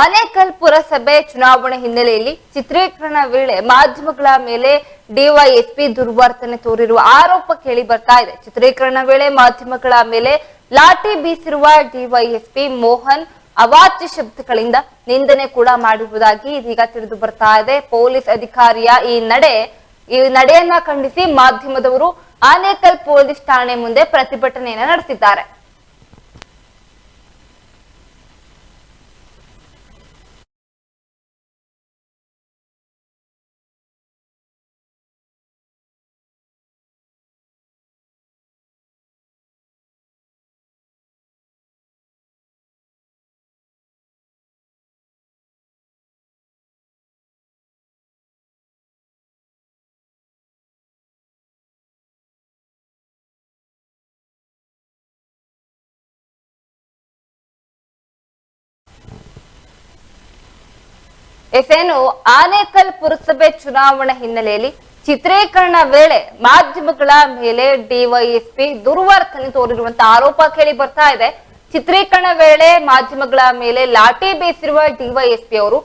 ಆನೇಕಲ್ ಪುರಸಭೆ ಚುನಾವಣೆ ಹಿನ್ನೆಲೆಯಲ್ಲಿ ಚಿತ್ರೀಕರಣ ವೇಳೆ ಮಾಧ್ಯಮಗಳ ಮೇಲೆ ಡಿವೈಎಸ್ಪಿ ದುರ್ವರ್ತನೆ ತೋರಿರುವ ಆರೋಪ ಕೇಳಿ ಬರ್ತಾ ಇದೆ. ಚಿತ್ರೀಕರಣ ವೇಳೆ ಮಾಧ್ಯಮಗಳ ಮೇಲೆ ಲಾಠಿ ಬೀಸಿರುವ ಡಿವೈಎಸ್ಪಿ ಮೋಹನ್ ಅವಾಚ್ಯ ಶಬ್ದಗಳಿಂದ ನಿಂದನೆ ಕೂಡ ಮಾಡಿರುವುದಾಗಿ ಇದೀಗ ತಿಳಿದು ಬರ್ತಾ ಇದೆ. ಪೊಲೀಸ್ ಅಧಿಕಾರಿಯ ಈ ನಡೆ, ಈ ನಡೆಯನ್ನ ಖಂಡಿಸಿ ಮಾಧ್ಯಮದವರು ಆನೇಕಲ್ ಪೊಲೀಸ್ ಠಾಣೆ ಮುಂದೆ ಪ್ರತಿಭಟನೆಯನ್ನ ನಡೆಸಿದ್ದಾರೆ. ಎಸೇನು ಆನೇಕಲ್ ಪುರಸಭೆ ಚುನಾವಣಾ ಹಿನ್ನೆಲೆಯಲ್ಲಿ ಚಿತ್ರೀಕರಣ ವೇಳೆ ಮಾಧ್ಯಮಗಳ ಮೇಲೆ ಡಿವೈಎಸ್ಪಿ ದುರ್ವರ್ತನೆ ತೋರಿರುವಂತಹ ಆರೋಪ ಕೇಳಿ ಬರ್ತಾ ಇದೆ. ಚಿತ್ರೀಕರಣ ವೇಳೆ ಮಾಧ್ಯಮಗಳ ಮೇಲೆ ಲಾಠಿ ಬೀಸಿರುವ ಡಿವೈಎಸ್ಪಿ ಅವರು,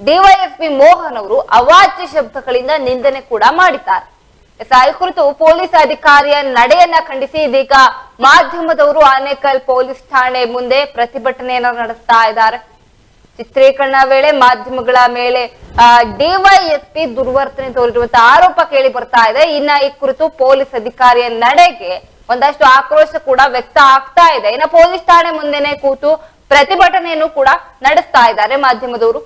ಡಿವೈಎಸ್ಪಿ ಮೋಹನ್ ಅವರು ಅವಾಚ್ಯ ಶಬ್ದಗಳಿಂದ ನಿಂದನೆ ಕೂಡ ಮಾಡಿದ್ದಾರೆ. ಈ ಕುರಿತು ಪೊಲೀಸ್ ಅಧಿಕಾರಿಯ ನಡೆಯನ್ನ ಖಂಡಿಸಿ ಇದೀಗ ಮಾಧ್ಯಮದವರು ಆನೇಕಲ್ ಪೊಲೀಸ್ ಠಾಣೆ ಮುಂದೆ ಪ್ರತಿಭಟನೆಯನ್ನ ನಡೆಸ್ತಾ ಇದ್ದಾರೆ. ಚಿತ್ರೀಕರಣ ವೇಳೆ ಮಾಧ್ಯಮಗಳ ಮೇಲೆ ಡಿವೈಎಸ್ಪಿ ದುರ್ವರ್ತನೆ ತೋರಿರುವಂತಹ ಆರೋಪ ಕೇಳಿ ಬರ್ತಾ ಇದೆ. ಇನ್ನ ಈ ಕುರಿತು ಪೊಲೀಸ್ ಅಧಿಕಾರಿಯ ನಡೆಗೆ ಒಂದಷ್ಟು ಆಕ್ರೋಶ ಕೂಡ ವ್ಯಕ್ತ ಆಗ್ತಾ ಇದೆ. ಇನ್ನ ಪೊಲೀಸ್ ಠಾಣೆ ಮುಂದೆನೆ ಕೂತು ಪ್ರತಿಭಟನೆಯನ್ನು ಕೂಡ ನಡೆಸ್ತಾ ಇದ್ದಾರೆ ಮಾಧ್ಯಮದವರು.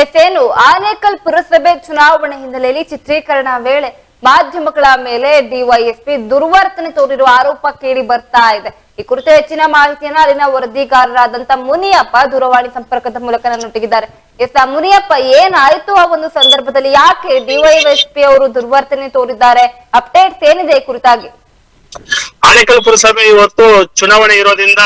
ಎಸ್ ಏನು ಆನೇಕಲ್ ಪುರಸಭೆ ಚುನಾವಣೆ ಹಿನ್ನೆಲೆಯಲ್ಲಿ ಚಿತ್ರೀಕರಣ ವೇಳೆ ಮಾಧ್ಯಮಗಳ ಮೇಲೆ ಡಿವೈಎಸ್ಪಿ ದುರ್ವರ್ತನೆ ತೋರಿರುವ ಆರೋಪ ಕೇಳಿ ಬರ್ತಾ ಇದೆ. ಈ ಕುರಿತು ಹೆಚ್ಚಿನ ಮಾಹಿತಿಯನ್ನ ಅಲ್ಲಿನ ವರದಿಗಾರರಾದಂತ ಮುನಿಯಪ್ಪ ದೂರವಾಣಿ ಸಂಪರ್ಕದ ಮೂಲಕ ನನ್ನೊಟ್ಟಿಗಿದ್ದಾರೆ. ಎಸ್, ಆ ಮುನಿಯಪ್ಪ, ಏನಾಯ್ತು ಆ ಒಂದು ಸಂದರ್ಭದಲ್ಲಿ? ಯಾಕೆ ಡಿವೈಎಸ್ಪಿ ಅವರು ದುರ್ವರ್ತನೆ ತೋರಿದ್ದಾರೆ? ಅಪ್ಡೇಟ್ಸ್ ಏನಿದೆ ಈ ಕುರಿತಾಗಿ? ಆನೇಕಲ್ ಪುರಸಭೆ ಇವತ್ತು ಚುನಾವಣೆ ಇರೋದ್ರಿಂದ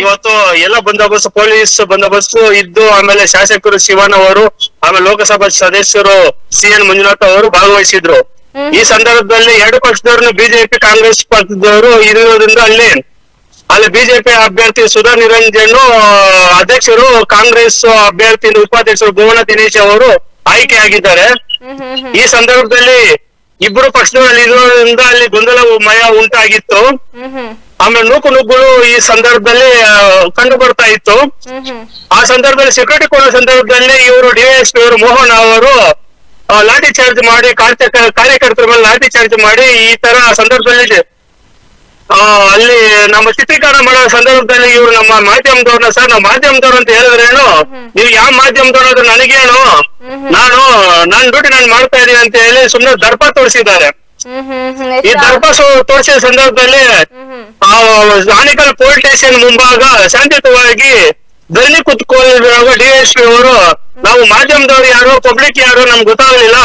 ಇವತ್ತು ಎಲ್ಲ ಬಂದೋಬಸ್ತ್ ಪೊಲೀಸ್ ಬಂದೋಬಸ್ತ್ ಇದ್ದು ಆಮೇಲೆ ಶಾಸಕರು ಶಿವನ್ ಅವರು ಆಮೇಲೆ ಲೋಕಸಭಾ ಸದಸ್ಯರು ಸಿ ಎನ್ ಮಂಜುನಾಥ್ ಅವರು ಭಾಗವಹಿಸಿದ್ರು. ಈ ಸಂದರ್ಭದಲ್ಲಿ ಎರಡು ಪಕ್ಷದವ್ರನ್ನ ಬಿಜೆಪಿ ಕಾಂಗ್ರೆಸ್ ಪಕ್ಷದವರು ಇರೋದ್ರಿಂದ ಅಲ್ಲಿ ಅಲ್ಲಿ ಬಿಜೆಪಿ ಅಭ್ಯರ್ಥಿ ಸುಧಾ ನಿರಂಜನ್ ಅಧ್ಯಕ್ಷರು ಕಾಂಗ್ರೆಸ್ ಅಭ್ಯರ್ಥಿ ಉಪಾಧ್ಯಕ್ಷರು ಭುವನ ದಿನೇಶ್ ಅವರು ಆಯ್ಕೆಯಾಗಿದ್ದಾರೆ ಈ ಸಂದರ್ಭದಲ್ಲಿ ಇಬ್ಬರು ಪಕ್ಷದವರಲ್ಲಿ ಇರೋದ್ರಿಂದ ಅಲ್ಲಿ ಗೊಂದಲ ಮಯ ಉಂಟಾಗಿತ್ತು ಆಮೇಲೆ ನೂಕು ನುಗ್ಗುಗಳು ಈ ಸಂದರ್ಭದಲ್ಲಿ ಕಂಡು ಬರ್ತಾ ಇತ್ತು. ಆ ಸಂದರ್ಭದಲ್ಲಿ ಸೆಕ್ಯೂರಿಟಿ ಕೊಡೋ ಸಂದರ್ಭದಲ್ಲಿ ಇವರು ಡಿವೈಎಸ್ಪಿ ಅವರು ಮೋಹನ್ ಅವರು ಲಾಠಿ ಚಾರ್ಜ್ ಮಾಡಿ ಕಾರ್ಯ- ಕಾರ್ಯಕರ್ತರ ಮೇಲೆ ಲಾಠಿ ಚಾರ್ಜ್ ಮಾಡಿ ಈ ತರ ಸಂದರ್ಭದಲ್ಲಿ ಅಲ್ಲಿ ನಮ್ಮ ಚಿತ್ರೀಕರಣ ಮಾಡೋ ಸಂದರ್ಭದಲ್ಲಿ ಇವರು ನಮ್ಮ ಮಾಧ್ಯಮದವ್ರನ್ನ ಸರ್ ನಾವು ಮಾಧ್ಯಮದವ್ರು ಅಂತ ಹೇಳಿದ್ರೇನು ನೀವು ಯಾವ ಮಾಧ್ಯಮದವ್ರು ಅದು ನನಗೇನು? ನಾನು ನನ್ನ ಡ್ಯೂಟಿ ನಾನು ಮಾಡ್ತಾ ಇದೀನಿ ಅಂತ ಹೇಳಿ ಸುಮ್ಮನೆ ದರ್ಪ ತೋರಿಸಿದ್ದಾರೆ. ಈ ಎಸ್ ದರ್ಪ ಸು- ತೋರಿಸಿದ ಸಂದರ್ಭದಲ್ಲಿ ಆನೇಕಲ್ ಪೊಲೀಸ್ ಸ್ಟೇಷನ್ ಮುಂಭಾಗ ಶಾಂತಿಯುತವಾಗಿ ಧರಣಿ ಕುತ್ಕೊಂಡಿರುವಾಗ ಪಿ ಅವರು ನಾವು ಮಾಧ್ಯಮದವ್ರು ಯಾರು ಪಬ್ಲಿಕ್ ಯಾರು ನಮ್ಗೆ ಗೊತ್ತಾಗ್ಲಿಲ್ಲ.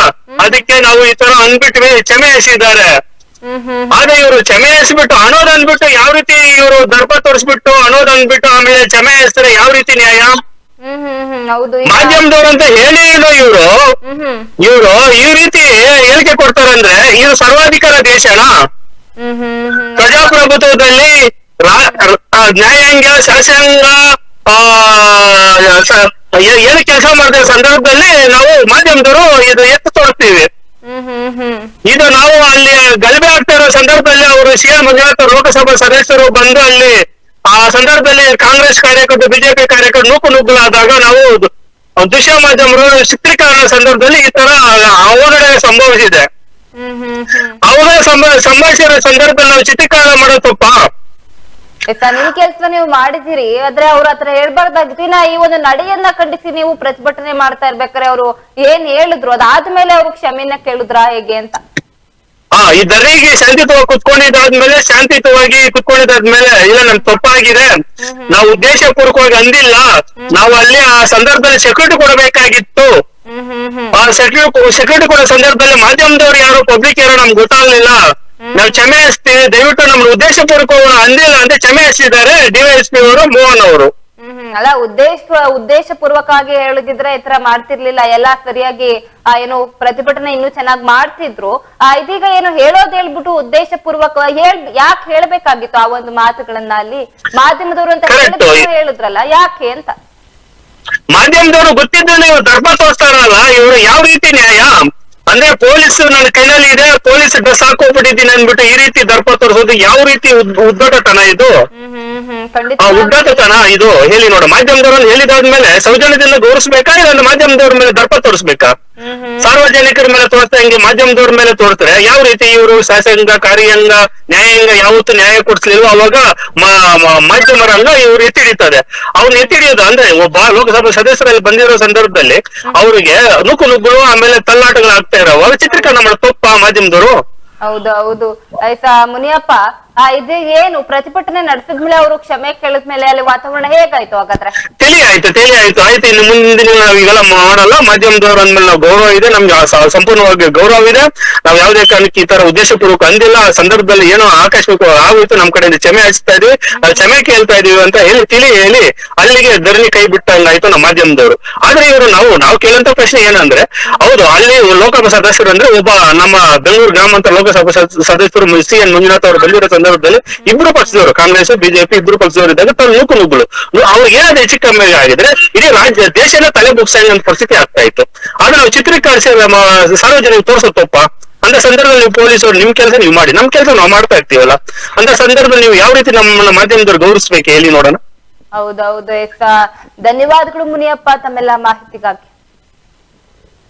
ಅದಕ್ಕೆ ನಾವು ಈ ತರ ಅಂದ್ಬಿಟ್ವಿ ಕ್ಷಮೆ ಎಸಿದ್ದಾರೆ ಆದ್ರೆ ಇವರು ಕ್ಷಮೆ ಎಸ್ಬಿಟ್ಟು ಅನ್ನೋದ್ ಅಂದ್ಬಿಟ್ಟು ಯಾವ ರೀತಿ ಇವರು ದರ್ಪ ತೋರಿಸ್ಬಿಟ್ಟು ಅನ್ನೋದ್ ಅಂದ್ಬಿಟ್ಟು ಆಮೇಲೆ ಕ್ಷಮೆ ಎಸ್ತಾರೆ ಯಾವ ರೀತಿ ನ್ಯಾಯ? ಹೌದು ಈಗ- ಮಾಧ್ಯಮದವ್ರು ಅಂತ ಹೇಳಿ ಇಲ್ಲ ಇವರು ಇವರು ಈ ರೀತಿ ಹೇಳಿಕೆ ಕೊಡ್ತಾರಂದ್ರೆ ಇದು ಸರ್ವಾಧಿಕಾರ ದೇಶನಾ ಪ್ರಜಾಪ್ರಭುತ್ವದಲ್ಲಿ ನ್ಯಾಯಾಂಗ ಶಾಸಕಾಂಗ ಆ, ಏನು ಕೆಲಸ ಮಾಡಿದ ಸಂದರ್ಭದಲ್ಲಿ ನಾವು ಮಾಧ್ಯಮದವರು ಇದು ಎತ್ತು ತೋರಿಸ್ತೀವಿ ಇದು ನಾವು ಅಲ್ಲಿ ಗಲಭೆ ಆಗ್ತಾ ಇರೋ ಸಂದರ್ಭದಲ್ಲಿ ಅವರು ಸಿಎಂ ಮಂಜುನಾಥ ಲೋಕಸಭಾ ಸದಸ್ಯರು ಬಂದು ಅಲ್ಲಿ ಆ ಸಂದರ್ಭದಲ್ಲಿ ಕಾಂಗ್ರೆಸ್ ಕಾರ್ಯಕರ್ತರು, ಬಿಜೆಪಿ ಕಾರ್ಯಕರ್ತರು ನೂಕು ನುಗ್ಗಲಾದಾಗ ನಾವು ದೃಶ್ಯ ಮಾಧ್ಯಮರು ಚಿತ್ರೀಕರಣ ಸಂದರ್ಭದಲ್ಲಿ ಈ ತರ ಅವಘಡ ಸಂಭವಿಸಿದೆ. ಅವಘಡ ಸಂಭ- ಸಂಭವಿಸಿರೋ ಸಂದರ್ಭದಲ್ಲಿ ನಾವು ಚಿತ್ರೀಕರಣ ಮಾಡೋ ತಪ್ಪ ನಿಮ್ ಕೆಲ್ಸ ನೀವು ಮಾಡಿದಿರಿ ಆದ್ರೆ ಅವ್ರ ಹತ್ರ ಹೇಳ್ಬಾರ್ದಾಗಿತ್ತು ಇನ್ನ ಈ ಒಂದು ನಡೆಯನ್ನ ಖಂಡಿಸಿ ನೀವು ಪ್ರತಿಭಟನೆ ಮಾಡ್ತಾ ಇರ್ಬೇಕಾರೆ ಅವರು ಏನ್ ಹೇಳಿದ್ರು? ಅದಾದ್ಮೇಲೆ ಅವ್ರು ಕ್ಷಮೆಯನ್ನ ಕೇಳಿದ್ರ ಹೇಗೆ ಅಂತ? ಹಾ ಈ ದರ್ರಿಗೆ ಶಾಂತಿಯುತವಾಗಿ ಕುತ್ಕೊಂಡಿದ್ದಾದ್ಮೇಲೆ ಶಾಂತಿಯುತವಾಗಿ ಕುತ್ಕೊಂಡಿದ್ದಾದ್ಮೇಲೆ ಇಲ್ಲ ನಮ್ ತಪ್ಪಾಗಿದೆ. ನಾವು ಉದ್ದೇಶ ಪೂರ್ವಕವಾಗಿ ಅಂದಿಲ್ಲ. ನಾವು ಅಲ್ಲಿ ಆ ಸಂದರ್ಭದಲ್ಲಿ ಸೆಕ್ಯೂರಿಟಿ ಕೊಡಬೇಕಾಗಿತ್ತು. ಆ ಸೆಕ್ಯೂರಿಟಿ ಸೆಕ್ಯೂರಿಟಿ ಕೊಡೋ ಸಂದರ್ಭದಲ್ಲಿ ಮಾಧ್ಯಮದವ್ರು ಯಾರು ಪಬ್ಲಿಕ್ ಯಾರು ನಮ್ಗೆ ಗೊತ್ತಾಗ್ಲಿಲ್ಲ. ನಾವು ಕ್ಷಮೆ ಹಚ್ತೀವಿ. ದಯವಿಟ್ಟು ನಮ್ಮ ಉದ್ದೇಶ ಪೂರ್ವಕವಾಗಿ ಅಂದಿಲ್ಲ ಅಂತ ಕ್ಷಮೆ ಹಚ್ಚಿದ್ದಾರೆ. ಡಿವೈಎಸ್ಪಿ ಅವರು ಮೋಹನ್ ಅವರು. ಅಲ್ಲ ಉದ್ದೇಶ ಉದ್ದೇಶ ಪೂರ್ವಕವಾಗಿ ಹೇಳುದಿದ್ರೆ ಈ ತರ ಮಾಡ್ತಿರ್ಲಿಲ್ಲ. ಎಲ್ಲಾ ಸರಿಯಾಗಿ ಏನು ಪ್ರತಿಭಟನೆ ಇನ್ನು ಚೆನ್ನಾಗಿ ಮಾಡ್ತಿದ್ರು. ಆ ಇದೀಗ ಏನು ಹೇಳೋದ್ ಹೇಳ್ಬಿಟ್ಟು ಉದ್ದೇಶ ಪೂರ್ವಕ ಹೇಳ್ ಯಾಕೆ ಹೇಳ್ಬೇಕಾಗಿತ್ತು ಆ ಒಂದು ಮಾತುಗಳನ್ನ ಅಲ್ಲಿ? ಮಾಧ್ಯಮದವರು ಅಂತ ಹೇಳಿದ್ರಲ್ಲ ಯಾಕೆ ಅಂತ? ಮಾಧ್ಯಮದವರು ಗೊತ್ತಿದ್ರೆ ಇವ್ರು ದರ್ಪ ತೋರಿಸ್ತಾರಲ್ಲ ಇವರು ಯಾವ ರೀತಿ ನ್ಯಾಯ? ಅಂದ್ರೆ ಪೊಲೀಸ್ ನನ್ನ ಕೈನಲ್ಲಿ ಇದೆ ಪೊಲೀಸ್ ಡ್ರೆಸ್ ಹಾಕೋಬಿಟ್ಟಿದ್ದೀನಿ ಅಂದ್ಬಿಟ್ಟು ಈ ರೀತಿ ದರ್ಪ ತೋರಿಸೋದು ಯಾವ ರೀತಿ ಉದ್- ಉದ್ದಟತನ ಇದು? ಖಂಡಿತ ಉದ್ದಟತನ ಇದು ಹೇಳಿ ನೋಡ ಮಾಧ್ಯಮದವರನ್ನು ಹೇಳಿದಾದ್ಮೇಲೆ ಸೌಜನ್ಯದಿಂದ ಗೌರವಿಸಬೇಕಾ ಇಲ್ಲ ಮಾಧ್ಯಮದವ್ರ ಮೇಲೆ ದರ್ಪ ತೋರಿಸ್ಬೇಕಾ? ಸಾರ್ವಜನಿಕರ ಮೇಲೆ ತೋರಿಸ್ದಂಗೆ ಮಾಧ್ಯಮದವ್ರ ಮೇಲೆ ತೋರಿಸ್ತಾರೆ? ಯಾವ ರೀತಿ ಇವರು ಶಾಸಕಾಂಗ ಕಾರ್ಯಾಂಗ ನ್ಯಾಯಾಂಗ ಯಾವತ್ತು ನ್ಯಾಯ ಕೊಡಿಸ್ಲಿಲ್ವೋ ಅವಾಗ ಮಾಧ್ಯಮರಂಗ ಇವ್ರು ಎತ್ತಿ ಹಿಡಿತಾರೆ ಅವ್ರನ್ನ ಎತ್ತಿ ಹಿಡಿಯೋದು ಅಂದ್ರೆ ಒಬ್ಬ ಲೋಕಸಭಾ ಸದಸ್ಯರಲ್ಲಿ ಬಂದಿರೋ ಸಂದರ್ಭದಲ್ಲಿ ಅವ್ರಿಗೆ ನುಕ್ಕು ನುಗ್ಗುಗಳು ಆಮೇಲೆ ತಲ್ಲಾಟಗಳು ಆಗ್ತಾ ಇರೋ ಚಿತ್ರೀಕರಣ ಮಾಡೋ ತಪ್ಪ ಮಾಧ್ಯಮದವರು? ಹೌದು ಹೌದು. ಆಯ್ತಾ ಮುನಿಯಪ್ಪ ಇದು ಏನು ಪ್ರತಿಭಟನೆ ನಡೆಸಿದ್ಮೇಲೆ ಅವರು ಕ್ಷಮೆ ಕೇಳಿದ್ಮೇಲೆ ಅಲ್ಲಿ ವಾತಾವರಣ ಹೇಗಾಯ್ತು ಹಾಗಾದ್ರೆ? ತಲೆ ಆಯ್ತು ತಲೆ ಆಯ್ತು ಆಯ್ತು ಇನ್ನು ಮುಂದಿನ ನಾವು ಈಗೆಲ್ಲ ಮಾಡಲ್ಲ. ಮಾಧ್ಯಮದವ್ರು ಅಂದ್ಮೇಲೆ ನಾವು ಗೌರವ ಇದೆ, ನಮ್ಗೆ ಸಂಪೂರ್ಣವಾಗಿ ಗೌರವ ಇದೆ. ನಾವು ಯಾವುದೇ ಕಾರಣಕ್ಕೆ ಈ ತರ ಉದ್ದೇಶಪೂರ್ವಕ ಅಂದಿಲ್ಲ. ಆ ಸಂದರ್ಭದಲ್ಲಿ ಏನೋ ಆಕಸ್ಮಿಕ ಆಗೋಯ್ತು, ನಮ್ ಕಡೆಯಿಂದ ಕ್ಷಮೆ ಹಚ್ತಾ ಇದೀವಿ. ಅಲ್ಲಿ ಕ್ಷಮೆ ಕೇಳ್ತಾ ಇದೀವಿ ಅಂತ ಹೇಳಿ ತಿಳಿ ಹೇಳಿ ಅಲ್ಲಿಗೆ ಧರಣಿ ಕೈ ಬಿಟ್ಟಂಗಾಯ್ತು ನಮ್ಮ ಮಾಧ್ಯಮದವರು. ಆದ್ರೆ ಇವರು ನಾವು ನಾವು ಕೇಳಂತ ಪ್ರಶ್ನೆ ಏನಂದ್ರೆ, ಹೌದು, ಅಲ್ಲಿ ಲೋಕಸಭಾ ಸದಸ್ಯರು ಅಂದ್ರೆ ಒಬ್ಬ ನಮ್ಮ ಬೆಂಗಳೂರು ಗ್ರಾಮಾಂತರ ಲೋಕಸಭಾ ಸದ- ಸದಸ್ಯರು ಸಿ ಎನ್ ಮಂಜುನಾಥ್ ಅವರು ಬಂದಿರೋ ಸಂದರ್ಭದಲ್ಲಿ ಇಬ್ರು ಪಕ್ಷದವರು, ಕಾಂಗ್ರೆಸ್, ಬಿಜೆಪಿ ಇಬ್ರು ಪಕ್ಷದವರು ಇದ್ದಾಗ ತಾವು ನೂಕು ನುಗ್ಗಳು ಅವ್ರಿಗೆ ಏನಾದ್ರು ಹೆಚ್ಚು ಕಮ್ಮಿ ಆಗಿದ್ರೆ ಇಡೀ ರಾಜ್ಯ, ದೇಶನ ತಲೆ ಅಂತ ಪರಿಸ್ಥಿತಿ ಆಗ್ತಾ ಇತ್ತು. ಆದ್ರೆ ನಾವು ಚಿತ್ರೀಕರಿಸಿ ಸಾರ್ವಜನಿಕ ತೋರಿಸೋ ತಪ್ಪ? ಅಂತ ಸಂದರ್ಭದಲ್ಲಿ ನೀವು ಪೊಲೀಸರು ನಿಮ್ ಕೆಲಸ ನೀವು ಮಾಡಿ. ನಮ್ ಕೆಲಸ ನಾವು ಮಾಡ್ತಾ ಇರ್ತೀವಲ್ಲ? ಅಂತ ಸಂದರ್ಭದಲ್ಲಿ ನೀವು ಯಾವ ರೀತಿ ನಮ್ಮ ಮಾಧ್ಯಮದವ್ರು ಗೌರವಿಸ್ಬೇಕು ಹೇಳಿ ನೋಡೋಣ. ಹೌದೌದು ಎಸ್ ಧನ್ಯವಾದಗಳು ಮುನಿಯಪ್ಪ ತಮ್ಮೆಲ್ಲ ಮಾಹಿತಿಗಾಗಿ.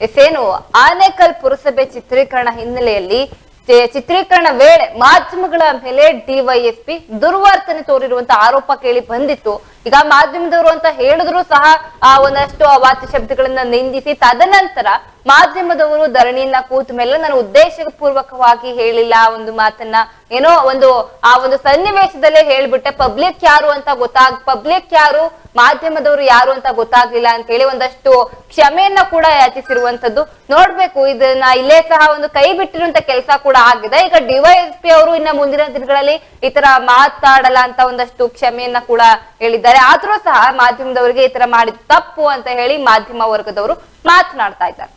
ಎಸ್, ಏನು, ಆನೇಕಲ್ ಪುರಸಭೆ ಚಿತ್ರೀಕರಣ ಹಿನ್ನೆಲೆಯಲ್ಲಿ ಚಿತ್ರೀಕರಣ ವೇಳೆ ಮಾಧ್ಯಮಗಳ ಮೇಲೆ ಡಿವೈಎಸ್ಪಿ ದುರ್ವರ್ತನೆ ತೋರಿರುವಂತ ಆರೋಪ ಕೇಳಿ ಬಂದಿತ್ತು. ಈಗ ಮಾಧ್ಯಮದವರು ಅಂತ ಹೇಳಿದ್ರು ಸಹ, ಆ, ಒಂದಷ್ಟು ಅವಾಚ್ಯ ಶಬ್ದಗಳನ್ನ ನಿಂದಿಸಿ, ತದನಂತರ ಮಾಧ್ಯಮದವರು ಧರಣಿಯನ್ನ ಕೂತ ಮೇಲೆ ನಾನು ಉದ್ದೇಶಪೂರ್ವಕವಾಗಿ ಹೇಳಿಲ್ಲ ಒಂದು ಮಾತನ್ನ. ಏನೋ ಒಂದು, ಆ ಒಂದು ಸನ್ನಿವೇಶದಲ್ಲೇ ಹೇಳ್ಬಿಟ್ಟೆ, ಪಬ್ಲಿಕ್ ಯಾರು? ಅಂತ ಗೊತ್ತಾಗ್, ಪಬ್ಲಿಕ್ ಯಾರು? ಮಾಧ್ಯಮದವರು ಯಾರು ಅಂತ ಗೊತ್ತಾಗ್ಲಿಲ್ಲ ಅಂತ ಹೇಳಿ ಒಂದಷ್ಟು ಕ್ಷಮೆಯನ್ನ ಕೂಡ ಯಾಚಿಸಿರುವಂತದ್ದು ನೋಡ್ಬೇಕು, ಇದನ್ನ ಇಲ್ಲೇ ಸಹ ಒಂದು ಕೈ ಬಿಟ್ಟಿರುವಂತ ಕೆಲಸ ಕೂಡ ಆಗಿದೆ. ಈಗ ಡಿವೈಎಸ್ಪಿ ಅವರು ಇನ್ನ ಮುಂದಿನ ದಿನಗಳಲ್ಲಿ ಈ ತರ ಮಾತಾಡಲ್ಲ ಅಂತ ಒಂದಷ್ಟು ಕ್ಷಮೆಯನ್ನ ಕೂಡ ಹೇಳಿದ್ದಾರೆ. ಆದ್ರೂ ಸಹ ಮಾಧ್ಯಮದವರಿಗೆ ಈ ತರ ಮಾಡಿದ ತಪ್ಪು ಅಂತ ಹೇಳಿ ಮಾಧ್ಯಮ ವರ್ಗದವರು ಮಾತನಾಡ್ತಾ ಇದ್ದಾರೆ.